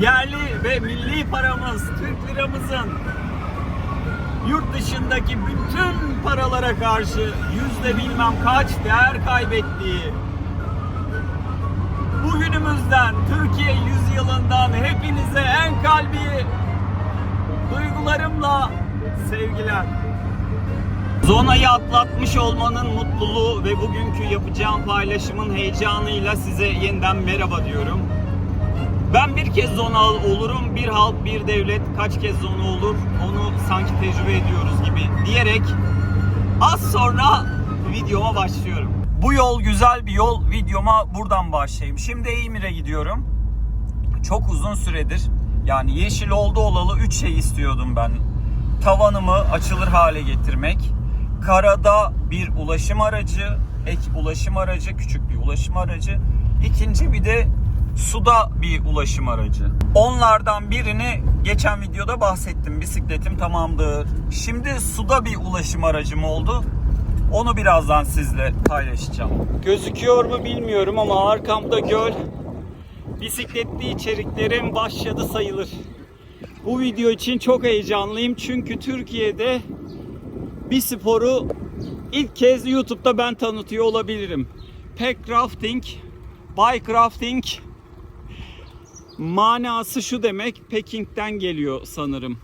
Yerli ve milli paramız, Türk liramızın yurt dışındaki bütün paralara karşı yüzde bilmem kaç değer kaybettiği bugünümüzden, Türkiye yüzyılından hepinize en kalbi duygularımla sevgiler. Zonayı atlatmış olmanın mutluluğu ve bugünkü yapacağım paylaşımın heyecanıyla size yeniden merhaba diyorum. Ben bir kez zona olurum, bir halk, bir devlet kaç kez zona olur onu sanki tecrübe ediyoruz gibi diyerek az sonra videoma başlıyorum. Bu yol güzel bir yol, videoma buradan başlayayım. Şimdi Eymir'e gidiyorum. Çok uzun süredir yani yeşil oldu olalı 3 şey istiyordum ben. Tavanımı açılır hale getirmek, karada bir ulaşım aracı, ek ulaşım aracı, küçük bir ulaşım aracı. İkinci bir de suda bir ulaşım aracı. Onlardan birini geçen videoda bahsettim. Bisikletim tamamdır. Şimdi suda bir ulaşım aracım oldu. Onu birazdan sizle paylaşacağım. Gözüküyor mu bilmiyorum ama arkamda göl. Bisikletli içeriklerim başladı sayılır. Bu video için çok heyecanlıyım çünkü Türkiye'de bir sporu ilk kez YouTube'da ben tanıtıyor olabilirim. Pack rafting, bike rafting manası şu demek packing'den geliyor sanırım.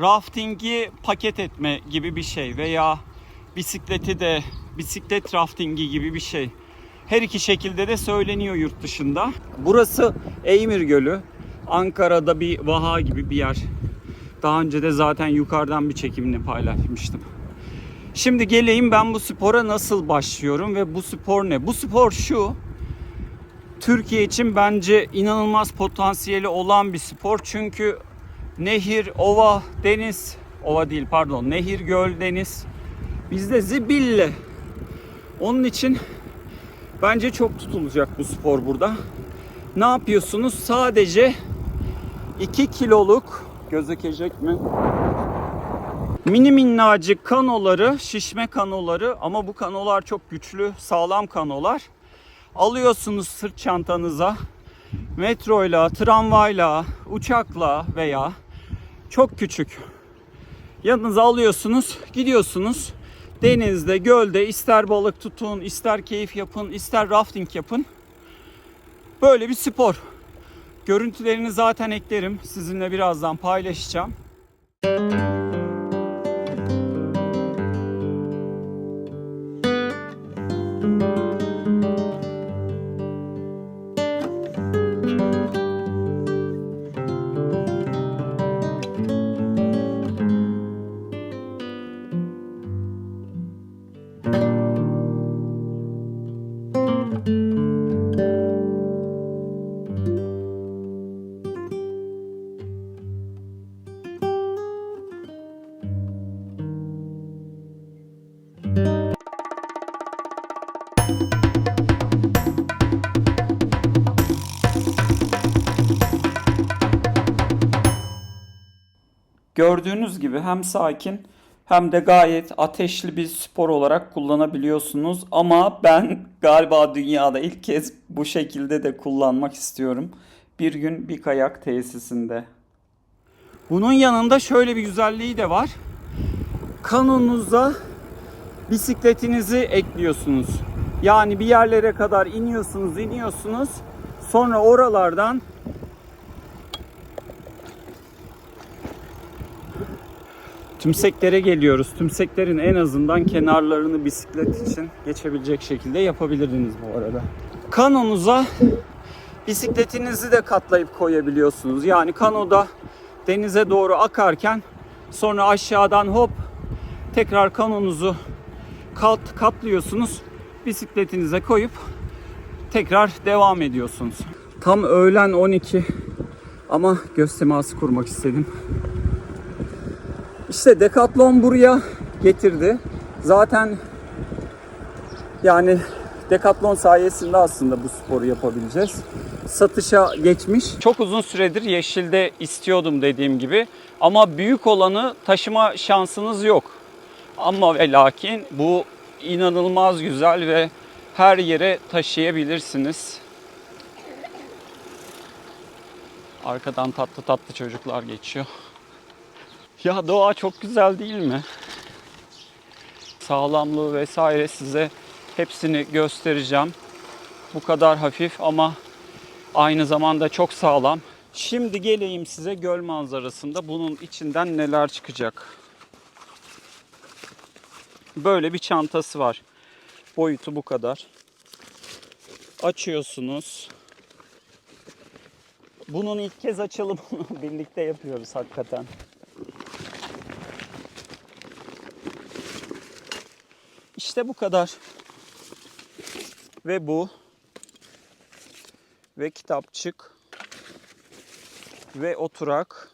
Rafting'i paket etme gibi bir şey veya bisikleti de bisiklet raftingi gibi bir şey. Her iki şekilde de söyleniyor yurt dışında. Burası Eymir Gölü. Ankara'da bir vaha gibi bir yer. Daha önce de zaten yukarıdan bir çekimini paylaşmıştım. Şimdi geleyim ben bu spora nasıl başlıyorum ve bu spor ne? Bu spor şu. Türkiye için bence inanılmaz potansiyeli olan bir spor. Çünkü nehir, ova, deniz, ova değil pardon, nehir, göl, deniz bizde zibille. Onun için bence çok tutulacak bu spor burada. Ne yapıyorsunuz? Sadece 2 kiloluk gözükecek mi? Mini minnacık kanoları, şişme kanoları ama bu kanolar çok güçlü, sağlam kanolar. Alıyorsunuz sırt çantanıza metroyla, tramvayla, uçakla veya çok küçük yanınıza alıyorsunuz, gidiyorsunuz. Denizde, gölde ister balık tutun, ister keyif yapın, ister rafting yapın. Böyle bir spor. Görüntülerini zaten eklerim. Sizinle birazdan paylaşacağım. Gördüğünüz gibi hem sakin hem de gayet ateşli bir spor olarak kullanabiliyorsunuz. Ama ben galiba dünyada ilk kez bu şekilde de kullanmak istiyorum. Bir gün bir kayak tesisinde. Bunun yanında şöyle bir güzelliği de var. Kanonuza bisikletinizi ekliyorsunuz. Yani bir yerlere kadar iniyorsunuz, iniyorsunuz. Sonra oralardan Tümseklere geliyoruz. Tümseklerin en azından kenarlarını bisiklet için geçebilecek şekilde yapabilirdiniz bu arada. Kanonuza bisikletinizi de katlayıp koyabiliyorsunuz. Yani kanoda denize doğru akarken sonra aşağıdan hop tekrar kanonuzu kat, katlıyorsunuz. Bisikletinize koyup tekrar devam ediyorsunuz. Tam öğlen 12 ama göz teması kurmak istedim. İşte Decathlon buraya getirdi. Zaten yani Decathlon sayesinde aslında bu sporu yapabileceğiz. Satışa geçmiş. Çok uzun süredir yeşilde istiyordum dediğim gibi. Ama büyük olanı taşıma şansınız yok. Ama ve lakin bu inanılmaz güzel ve her yere taşıyabilirsiniz. Arkadan tatlı tatlı çocuklar geçiyor. Ya doğa çok güzel değil mi? Sağlamlığı vesaire size hepsini göstereceğim. Bu kadar hafif ama aynı zamanda çok sağlam. Şimdi geleyim size göl manzarasında bunun içinden neler çıkacak. Böyle bir çantası var. Boyutu bu kadar. Açıyorsunuz. Bunun ilk kez açılımını birlikte yapıyoruz hakikaten. İşte bu kadar. Ve bu. Ve kitapçık. Ve oturak.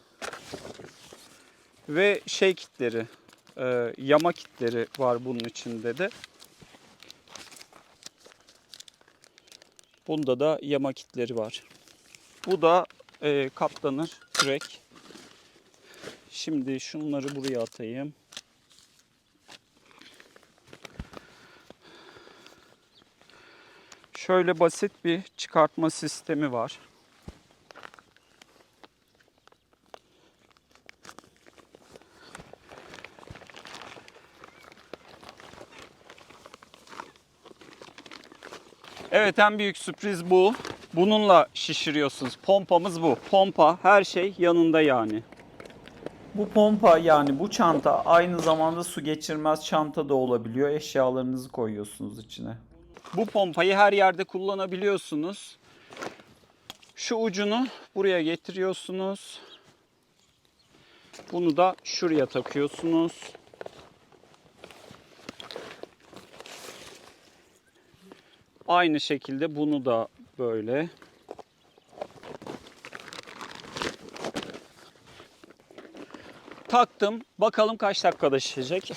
Ve şey kitleri. e, yama kitleri var bunun içinde de. Bunda da yama kitleri var. Bu da e, katlanır kürek. Şimdi şunları buraya atayım. Şöyle basit bir çıkartma sistemi var. Evet en büyük sürpriz bu. Bununla şişiriyorsunuz. Pompamız bu. Pompa her şey yanında yani. Bu pompa yani bu çanta aynı zamanda su geçirmez çanta da olabiliyor. Eşyalarınızı koyuyorsunuz içine. Bu pompayı her yerde kullanabiliyorsunuz. Şu ucunu buraya getiriyorsunuz. Bunu da şuraya takıyorsunuz. Aynı şekilde bunu da böyle. Taktım. Bakalım kaç dakikada şişecek.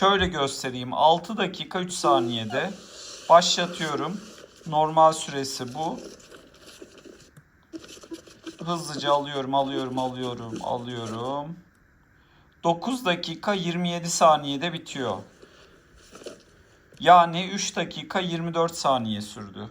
Şöyle göstereyim. 6 dakika 3 saniyede başlatıyorum. Normal süresi bu. Hızlıca alıyorum, alıyorum, alıyorum, alıyorum. 9 dakika 27 saniyede bitiyor. Yani 3 dakika 24 saniye sürdü.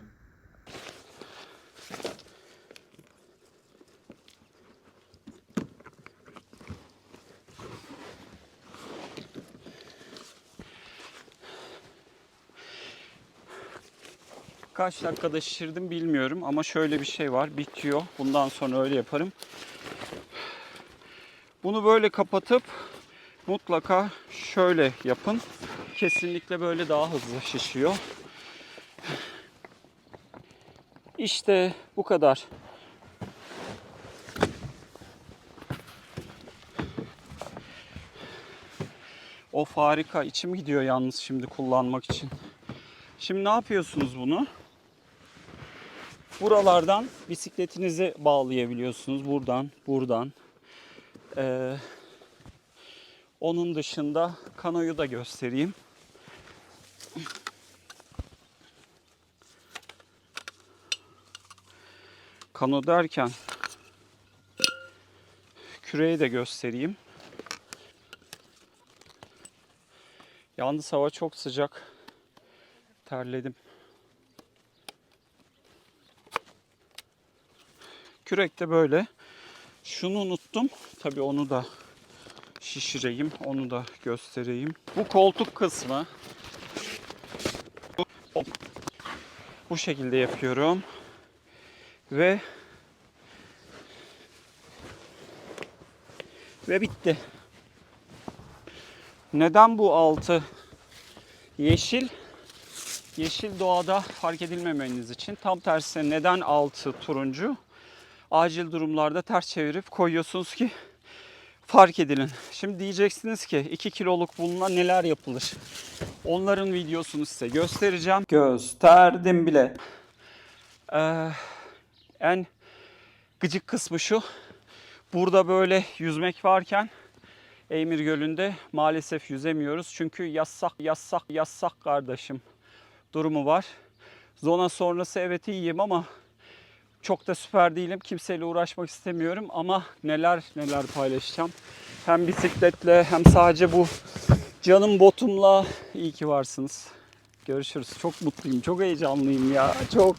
Kaç dakikada şişirdim bilmiyorum ama şöyle bir şey var. Bitiyor. Bundan sonra öyle yaparım. Bunu böyle kapatıp mutlaka şöyle yapın. Kesinlikle böyle daha hızlı şişiyor. İşte bu kadar. Of harika. İçim gidiyor yalnız şimdi kullanmak için. Şimdi ne yapıyorsunuz bunu? Buralardan bisikletinizi bağlayabiliyorsunuz. Buradan, buradan. Ee, onun dışında kanoyu da göstereyim. Kano derken küreği de göstereyim. Yalnız hava çok sıcak. Terledim. Kürek de böyle. Şunu unuttum. Tabii onu da şişireyim. Onu da göstereyim. Bu koltuk kısmı. Bu şekilde yapıyorum. Ve ve bitti. Neden bu altı yeşil? Yeşil doğada fark edilmemeniz için. Tam tersine neden altı turuncu? Acil durumlarda ters çevirip koyuyorsunuz ki fark edilin. Şimdi diyeceksiniz ki 2 kiloluk bununla neler yapılır? Onların videosunu size göstereceğim. Gösterdim bile. Ee, en gıcık kısmı şu. Burada böyle yüzmek varken Eymir Gölü'nde maalesef yüzemiyoruz. Çünkü yasak, yasak, yasak kardeşim durumu var. Zona sonrası evet iyiyim ama çok da süper değilim. Kimseyle uğraşmak istemiyorum ama neler neler paylaşacağım. Hem bisikletle hem sadece bu canım botumla iyi ki varsınız. Görüşürüz. Çok mutluyum, çok heyecanlıyım ya. Çok.